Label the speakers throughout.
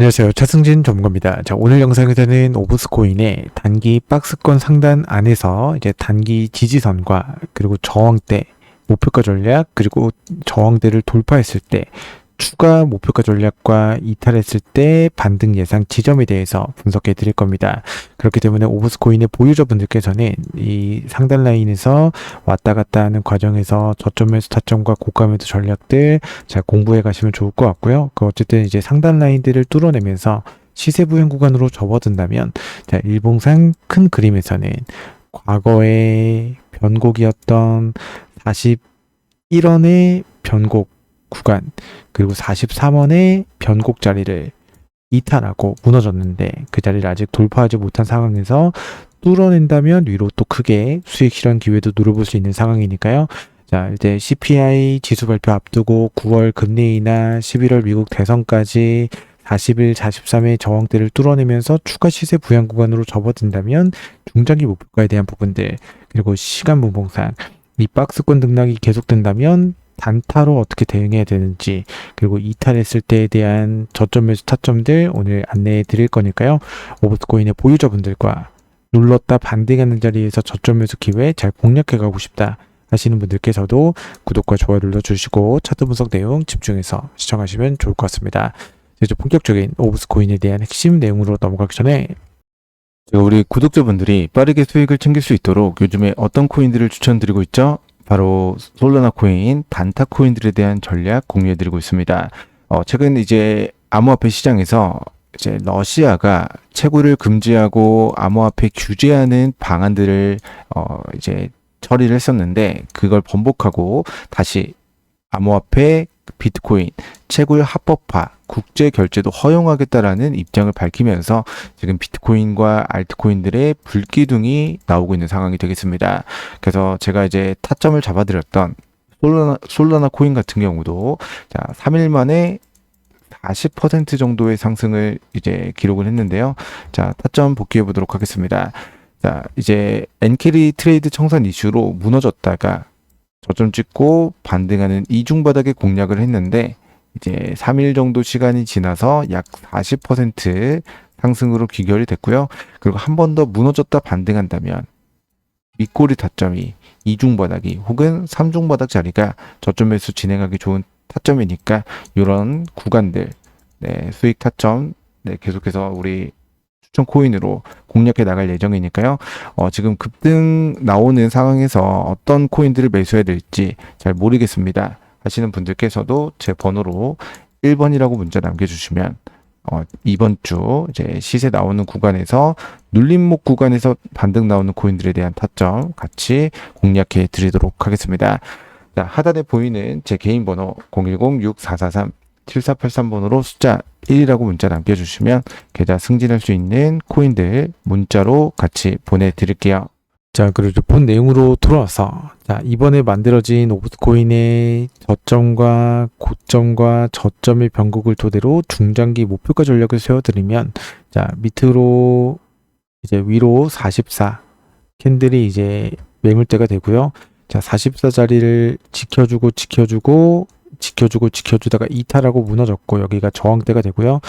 Speaker 1: 안녕하세요. 차승진 전문가입니다. 자, 오늘 영상에서는 오브스코인의 단기 박스권 상단 안에서 이제 단기 지지선과 그리고 저항대, 목표가 전략, 그리고 저항대를 돌파했을 때 추가 목표가 전략과 이탈했을 때 반등 예상 지점에 대해서 분석해 드릴 겁니다. 그렇기 때문에 오브스코인의 보유자분들께서는 이 상단 라인에서 왔다 갔다 하는 과정에서 저점에서 타점과 고가매도 전략들 잘 공부해 가시면 좋을 것 같고요. 그 어쨌든 이제 상단 라인들을 뚫어내면서 시세 부행 구간으로 접어든다면 자, 일봉상 큰 그림에서는 과거의 변곡이었던 41원의 변곡 구간 그리고 43원의 변곡 자리를 이탈하고 무너졌는데 그 자리를 아직 돌파하지 못한 상황에서 뚫어낸다면 위로 또 크게 수익 실현 기회도 누려볼 수 있는 상황이니까요. 자, 이제 CPI 지수 발표 앞두고 9월 금리 인하, 11월 미국 대선까지 40일, 43의 저항대를 뚫어내면서 추가 시세 부양 구간으로 접어든다면 중장기 목표가에 대한 부분들 그리고 시간 분봉상 이 박스권 등락이 계속된다면 단타로 어떻게 대응해야 되는지 그리고 이탈했을 때에 대한 저점 매수 타점들 오늘 안내해 드릴 거니까요. 오브스코인의 보유자분들과 눌렀다 반등하는 자리에서 저점 매수 기회 잘 공략해 가고 싶다 하시는 분들께서도 구독과 좋아요 눌러주시고 차트 분석 내용 집중해서 시청하시면 좋을 것 같습니다. 이제 본격적인 오브스코인에 대한 핵심 내용으로 넘어가기 전에
Speaker 2: 우리 구독자분들이 빠르게 수익을 챙길 수 있도록 요즘에 어떤 코인들을 추천드리고 있죠? 바로 솔라나 코인, 단타 코인들에 대한 전략 공유해드리고 있습니다. 어, 최근 이제 암호화폐 시장에서 이제 러시아가 채굴을 금지하고 암호화폐 규제하는 방안들을 어, 이제 처리를 했었는데 그걸 번복하고 다시 암호화폐, 비트코인, 채굴 합법화, 국제 결제도 허용하겠다라는 입장을 밝히면서 지금 비트코인과 알트코인들의 불기둥이 나오고 있는 상황이 되겠습니다. 그래서 제가 이제 타점을 잡아드렸던 솔라나, 솔라나 코인 같은 경우도 자, 3일 만에 40% 정도의 상승을 이제 기록을 했는데요. 자, 타점 복귀해 보도록 하겠습니다. 자, 이제 엔캐리 트레이드 청산 이슈로 무너졌다가 저점 찍고 반등하는 이중 바닥에 공략을 했는데 이제 3일 정도 시간이 지나서 약 40% 상승으로 귀결이 됐고요. 그리고 한 번 더 무너졌다 반등한다면 윗꼬리 타점이 이중 바닥이 혹은 삼중 바닥 자리가 저점 매수 진행하기 좋은 타점이니까 이런 구간들 네, 수익 타점 네, 계속해서 우리 추천 코인으로 공략해 나갈 예정이니까요. 어, 지금 급등 나오는 상황에서 어떤 코인들을 매수해야 될지 잘 모르겠습니다. 하시는 분들께서도 제 번호로 1번이라고 문자 남겨주시면 어, 이번 주 이제 시세 나오는 구간에서 눌림목 구간에서 반등 나오는 코인들에 대한 타점 같이 공략해 드리도록 하겠습니다. 자, 하단에 보이는 제 개인 번호 010-6443-7483번호로 숫자 1이라고 문자 남겨주시면 계좌 승진할 수 있는 코인들 문자로 같이 보내드릴게요.
Speaker 1: 자, 그리고 본 내용으로 돌아와서 자, 이번에 만들어진 오브스코인의 저점과 고점과 저점의 변곡을 토대로 중장기 목표가 전략을 세워드리면 자, 밑으로 이제 위로 44 캔들이 이제 매물대가 되고요. 자, 44 자리를 지켜주고 지켜주고 지켜주고 지켜주다가 이탈하고 무너졌고 여기가 저항대가 되고요.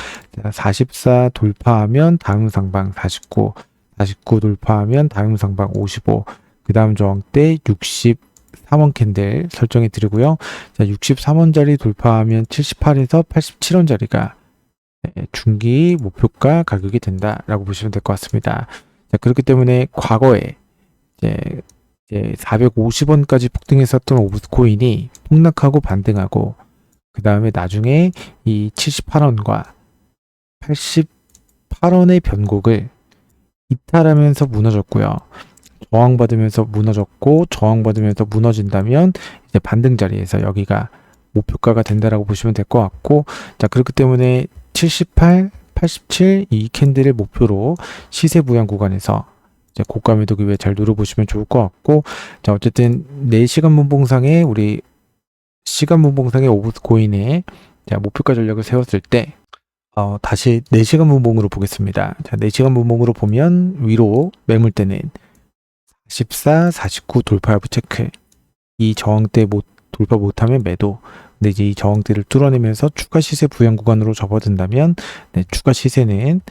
Speaker 1: 자, 44 돌파하면 다음 상방 49 49 돌파하면 다음 상방 55, 그 다음 저항대 63원 캔들 설정해 드리고요. 자, 63원짜리 돌파하면 78에서 87원짜리가 네, 중기 목표가 가격이 된다라고 보시면 될 것 같습니다. 자, 그렇기 때문에 과거에 이제, 이제 450원까지 폭등했었던 오브스코인이 폭락하고 반등하고 그 다음에 나중에 이 78원과 88원의 변곡을 이탈하면서 무너졌고요. 저항받으면서 무너졌고 저항받으면서 무너진다면 이제 반등 자리에서 여기가 목표가가 된다라고 보시면 될 것 같고 자 그렇기 때문에 78, 87 이 캔들을 목표로 시세 부양 구간에서 고가 매도 기회 잘 누려보시면 좋을 것 같고 자 어쨌든 4시간 분봉상에 우리 시간 분봉상의 오브스코인의 자 목표가 전략을 세웠을 때 어, 다시 4시간 분봉으로 보겠습니다. 자, 4시간 분봉으로 보면 위로 매물대는 14, 49 돌파 여부 체크. 이 저항대 못 돌파 못하면 매도. 근데 이제 이 저항대를 뚫어내면서 추가 시세 부양 구간으로 접어든다면 네, 추가 시세는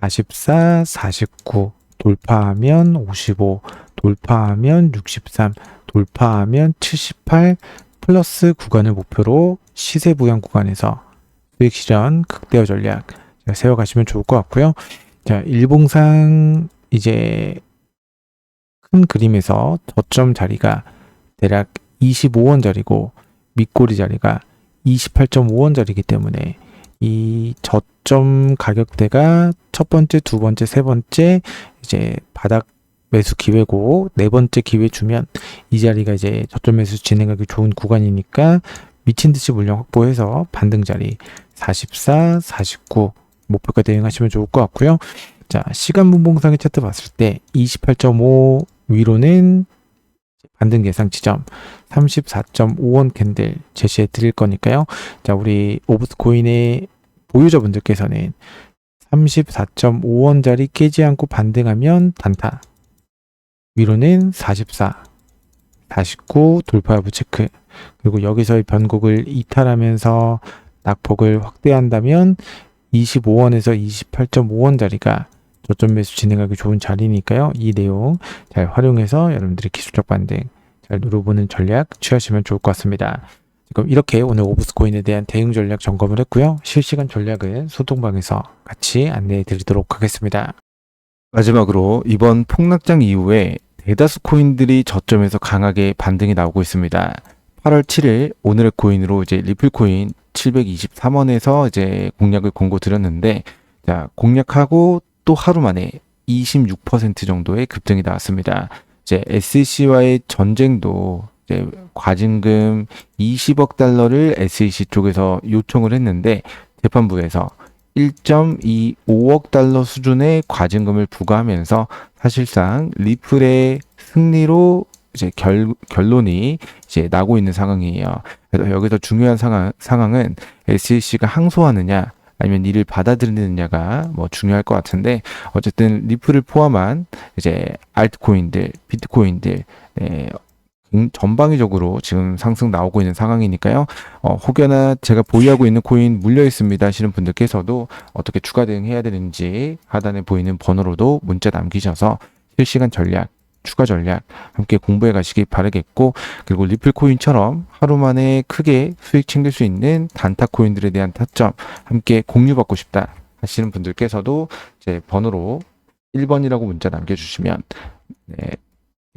Speaker 1: 44, 49 돌파하면 55 돌파하면 63 돌파하면 78 플러스 구간을 목표로 시세 부양 구간에서 수익 실현 극대화 전략 자, 세워가시면 좋을 것 같고요. 자, 일봉상 이제 큰 그림에서 저점 자리가 대략 25원 자리고 밑꼬리 자리가 28.5원 자리이기 때문에 이 저점 가격대가 첫 번째, 두 번째, 세 번째 이제 바닥 매수 기회고 네 번째 기회 주면 이 자리가 이제 저점 매수 진행하기 좋은 구간이니까 미친 듯이 물량 확보해서 반등 자리 44, 49 목표가 대응하시면 좋을 것 같고요. 자, 시간 분봉상의 차트 봤을 때 28.5 위로는 반등 예상 지점 34.5원 캔들 제시해 드릴 거니까요. 자, 우리 오브스 코인의 보유자분들께서는 34.5원짜리 깨지 않고 반등하면 단타. 위로는 44, 49 돌파 여부 체크. 그리고 여기서의 변곡을 이탈하면서 낙폭을 확대한다면 25원에서 28.5원짜리가 저점 매수 진행하기 좋은 자리니까요. 이 내용 잘 활용해서 여러분들이 기술적 반등 잘 누려보는 전략 취하시면 좋을 것 같습니다. 지금 이렇게 오늘 오브스 코인에 대한 대응 전략 점검을 했고요. 실시간 전략은 소통방에서 같이 안내해 드리도록 하겠습니다.
Speaker 2: 마지막으로 이번 폭락장 이후에 대다수 코인들이 저점에서 강하게 반등이 나오고 있습니다. 8월 7일 오늘의 코인으로 이제 리플 코인 723원에서 이제 공략을 공고 드렸는데 자, 공략하고 또 하루 만에 26% 정도의 급등이 나왔습니다. 이제 SEC와의 전쟁도 이제 과징금 20억 달러를 SEC 쪽에서 요청을 했는데 재판부에서 1.25억 달러 수준의 과징금을 부과하면서 사실상 리플의 승리로 이제 결, 결론이 이제 나고 있는 상황이에요. 그래서 여기서 중요한 상황, 상황은 SEC가 항소하느냐 아니면 이를 받아들이느냐가 뭐 중요할 것 같은데 어쨌든 리플을 포함한 이제 알트코인들, 비트코인들 네, 음, 전방위적으로 지금 상승 나오고 있는 상황이니까요. 어, 혹여나 제가 보유하고 있는 코인 물려 있습니다 하시는 분들께서도 어떻게 추가 대응해야 되는지 하단에 보이는 번호로도 문자 남기셔서 실시간 전략, 추가 전략 함께 공부해 가시기 바라겠고 그리고 리플 코인처럼 하루 만에 크게 수익 챙길 수 있는 단타 코인들에 대한 타점 함께 공유받고 싶다 하시는 분들께서도 제 번호로 1번이라고 문자 남겨주시면 네,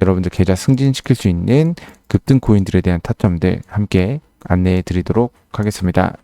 Speaker 2: 여러분들 계좌 승진시킬 수 있는 급등 코인들에 대한 타점들 함께 안내해 드리도록 하겠습니다.